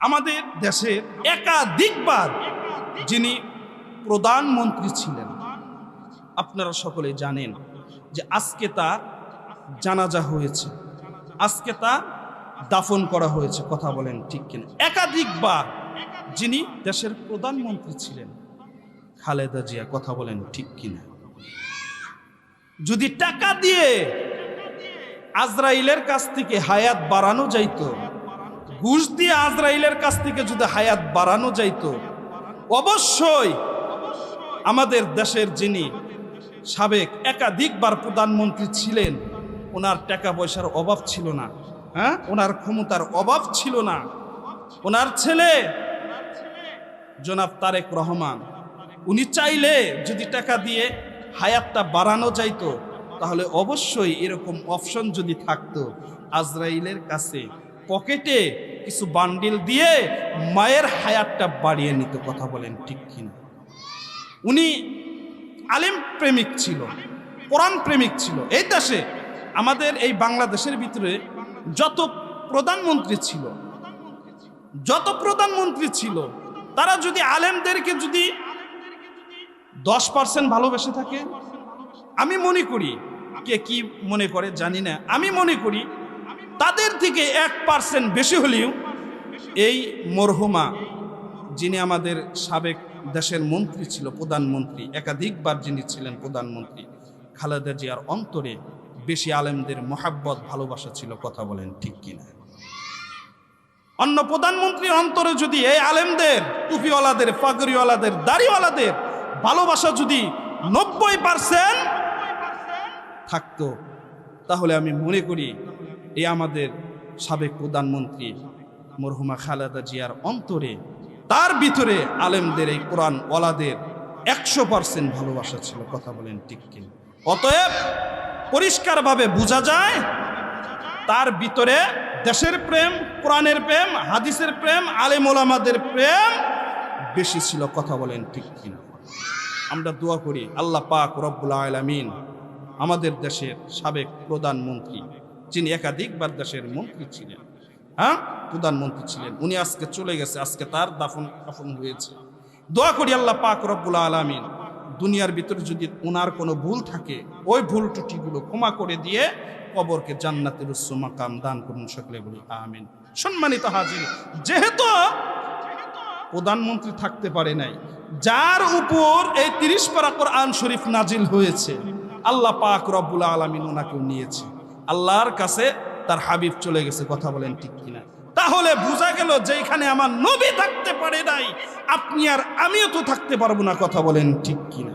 আমাদের দেশের একাধিকবার যিনি প্রধানমন্ত্রী ছিলেন, আপনারা সকলে জানেন যে আজকে তার জানাজা হয়েছে। আজকে তার দাফন করা হয়েছে, কথা বলেন ঠিক কিনা। একাধিকবার যিনি দেশের প্রধানমন্ত্রী ছিলেন, খালেদা জিয়া, কথা বলেন ঠিক কিনা। যদি টাকা দিয়ে আজরাইলের কাছ থেকে হায়াত বাড়ানো যাইতো ঘুষ দিয়ে আজরাইলের কাছ থেকে যদি হায়াত বাড়ানো যাইত, অবশ্যই আমাদের দেশের যিনি সাবেক একাধিকবার প্রধানমন্ত্রী ছিলেন, ওনার টাকা পয়সার অভাব ছিল না। হ্যাঁ? ওনার ক্ষমতার অভাব ছিল না। ওনার ছেলে জনাব তারেক রহমান, উনি চাইলে যদি টাকা দিয়ে হায়াতটা বাড়ানো যাইতো, তাহলে অবশ্যই এরকম অপশন যদি থাকতো, আজরাইলের কাছে পকেটে কিছু বান্ডিল দিয়ে মায়ের হায়াতটা বাড়িয়ে নিত কথা বলেন, ঠিক কিনা? উনি আলেম প্রেমিক ছিল, কোরআন প্রেমিক ছিল। এই দেশে আমাদের এই বাংলাদেশের ভিতরে যত প্রধানমন্ত্রী ছিল, যত প্রধানমন্ত্রী ছিল, তারা যদি আলেমদেরকে যদি দশ পার্সেন্ট ভালোবেসে থাকে, আমি মনে করি, কে কি মনে করে জানি না, আমি মনে করি তাদের থেকে এক পার্সেন্ট বেশি হলেও এই মরহুমা, যিনি আমাদের সাবেক দেশের মন্ত্রী ছিল, প্রধানমন্ত্রী, একাধিকবার যিনি ছিলেন প্রধানমন্ত্রী, খালেদা জিয়ার অন্তরে বেশি আলেমদের মহাব্বত, ভালোবাসা ছিল, কথা বলেন ঠিক কিনা? অন্য প্রধানমন্ত্রীর অন্তরে যদি এই আলেমদের, টুপিওয়ালাদের, পাগড়িওয়ালাদের, দাড়িওয়ালাদের ভালোবাসা যদি নব্বই পার্সেন্ট থাকতো, তাহলে আমি মনে করি এই আমাদের সাবেক প্রধানমন্ত্রী মরহুমা খালেদা জিয়ার অন্তরে, তার ভিতরে আলেমদের এই কোরআন ওয়ালাদের একশো পার্সেন্ট ভালোবাসা ছিল, কথা বলেন ঠিক কিনা অতএব পরিষ্কারভাবে বোঝা যায়, তার ভিতরে দেশের প্রেম, কোরআনের প্রেম, হাদিসের প্রেম, আলেম ওলামাদের প্রেম বেশি ছিল, কথা বলেন ঠিক কিনা আমরা দোয়া করি, আল্লাহ পাক রব্বুল আলামিন আমাদের দেশের সাবেক প্রধানমন্ত্রী যিনি একাধিকবার দেশের মন্ত্রী ছিলেন হ্যাঁ? প্রধানমন্ত্রী ছিলেন। উনি আজকে চলে গেছে, আজকে তার দাফন দাফন হয়েছে। দোয়া করি আল্লাহ পাক রব্বুল আলামিন দুনিয়ার ভিতরে যদি ওনার কোনো ভুল থাকে, ওই ভুল ত্রুটিগুলো ক্ষমা করে দিয়ে কবরকে জান্নাতের উচ্চ মাকাম দান করুন সকলে বলি, আমিন। সম্মানিত হাজির, যেহেতু প্রধানমন্ত্রী থাকতে পারে নাই, যার উপর এই তিরিশ পারা কোরআন শরীফ নাজিল হয়েছে, আল্লাহ পাক রব্বুল আলমিন ওনাকেও নিয়েছে। আল্লাহর কাছে তার হাবিব চলে গেছে, কথা বলেন ঠিক কিনা। তাহলে বোঝা গেল যে এখানে আমার নবী থাকতে পারে নাই, আপনি আর আমিও তো থাকতে পারব না, কথা বলেন ঠিক কিনা।